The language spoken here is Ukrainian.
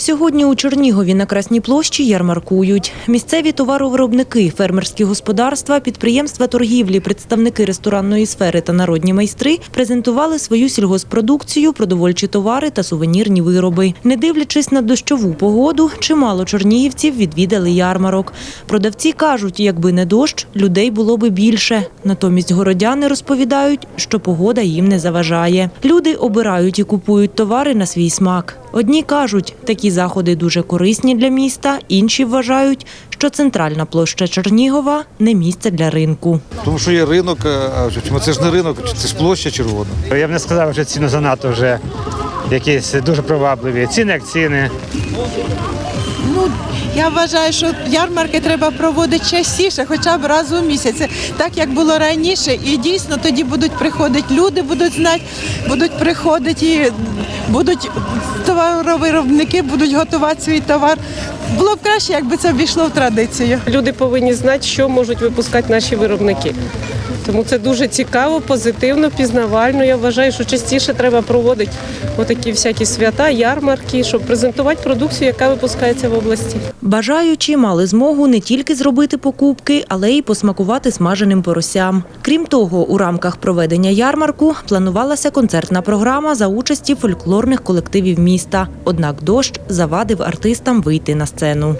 Сьогодні у Чернігові на Красній площі ярмаркують. Місцеві товаровиробники, фермерські господарства, підприємства торгівлі, представники ресторанної сфери та народні майстри презентували свою сільгоспродукцію, продовольчі товари та сувенірні вироби. Не дивлячись на дощову погоду, чимало чернігівців відвідали ярмарок. Продавці кажуть, якби не дощ, людей було би більше. Натомість городяни розповідають, що погода їм не заважає. Люди обирають і купують товари на свій смак. Одні кажуть, такі заходи дуже корисні для міста, інші вважають, що центральна площа Чернігова не місце для ринку. Тому що є ринок, а чому це ж не ринок, це ж площа червона. Я б не сказав, що ціни занадто вже якісь дуже привабливі. Ціни як ціни. Ну, я вважаю, що ярмарки треба проводити частіше, хоча б раз у місяць, так як було раніше. І дійсно тоді будуть приходити люди, будуть знати, будуть приходити і будуть товаровиробники, будуть готувати свій товар. Було б краще, якби це ввійшло в традицію. Люди повинні знати, що можуть випускати наші виробники. Тому це дуже цікаво, позитивно, пізнавально. Я вважаю, що частіше треба проводити отакі всякі свята, ярмарки, щоб презентувати продукцію, яка випускається в області. Бажаючі мали змогу не тільки зробити покупки, але й посмакувати смаженим поросям. Крім того, у рамках проведення ярмарку планувалася концертна програма за участі фольклорних колективів міста. Однак дощ завадив артистам вийти на сцену.